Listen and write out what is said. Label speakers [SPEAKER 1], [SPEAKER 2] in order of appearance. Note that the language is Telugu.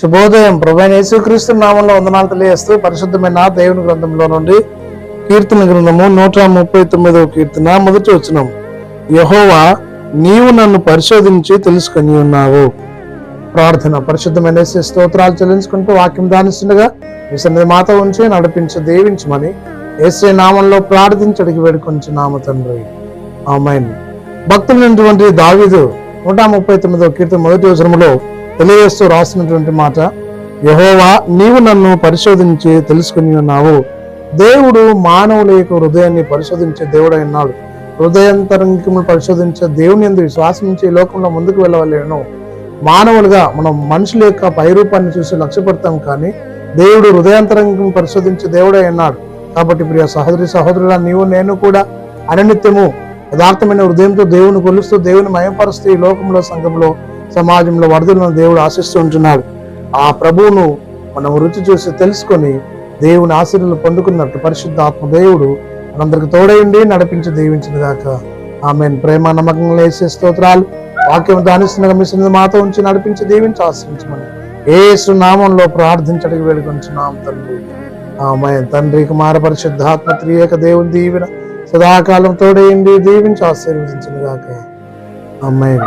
[SPEAKER 1] శుభోదయం. ప్రభు యేసుక్రీస్తు నామంలో వందనాలు తెలియజేస్తూ పరిశుద్ధమైన దేవుని గ్రంథంలో నుండి కీర్తన గ్రంథము నూట ముప్పై తొమ్మిదవ కీర్తన. మొదటి వచనం. యహోవా నీవు నన్ను పరిశోధించి తెలుసుకొని ఉన్నావు. ప్రార్థన. పరిశుద్ధమైన స్తోత్రాలు చెల్లించుకుంటూ వాక్యం దానిస్తుండగా మీ సన్నిధి మాత ఉంచి నడిపించి దీవించమని ఏసే నామంలో ప్రార్థించడికి వేడుకొంచి నామ తండ్రి. ఆమెన్. భక్తులైనటువంటి దావీదు నూట ముప్పై తొమ్మిదవ కీర్తన మొదటి వచనంలో తెలియజేస్తూ రాసినటువంటి మాట యహోవా నీవు నన్ను పరిశోధించి తెలుసుకుని ఉన్నావు. దేవుడు మానవుల యొక్క హృదయాన్ని పరిశోధించే దేవుడు అన్నాడు హృదయంతరంగములు పరిశోధించే దేవుని ఎందుకు విశ్వాసం నుంచి ఈ లోకంలో ముందుకు వెళ్ళవలేను. మానవులుగా మనం మనుషుల యొక్క పైరూపాన్ని చూసి లక్ష్యపడతాం కానీ దేవుడు హృదయాంతరంగం పరిశోధించే దేవుడే అన్నాడు కాబట్టి ప్రియ సహోదరి సహోదరుల నీవు నేను కూడా అననిత్యము యథార్థమైన హృదయంతో దేవుని కొలుస్తూ దేవుని మయపరుస్తూ ఈ లోకంలో సంఘంలో సమాజంలో వరదలను దేవుడు ఆశిస్తుంటున్నాడు. ఆ ప్రభువును మనం రుచి చూసి తెలుసుకొని దేవుని ఆశీర్వాదాలు పొందుకున్నట్టు పరిశుద్ధ ఆత్మ దేవుడు మనందరికి తోడైండి నడిపించి దీవించిన దాక ఆమె ప్రేమ నమ్మకంగా వేసే స్తోత్రాలు వాక్యం దానిస్తున్న మిషన్ మాతో ఉంచి నడిపించి దీవించి ఆశ్రయించమని ఏసు నామంలో ప్రార్థించడానికి వేడుకొంచున్నాం తండ్రి. ఆమె తండ్రి కుమార పరిశుద్ధాత్మ త్రియేక దేవుని దీవెన సదాకాలం తోడైండి దీవించి ఆశీర్వదించిన దాకా అమ్మాయి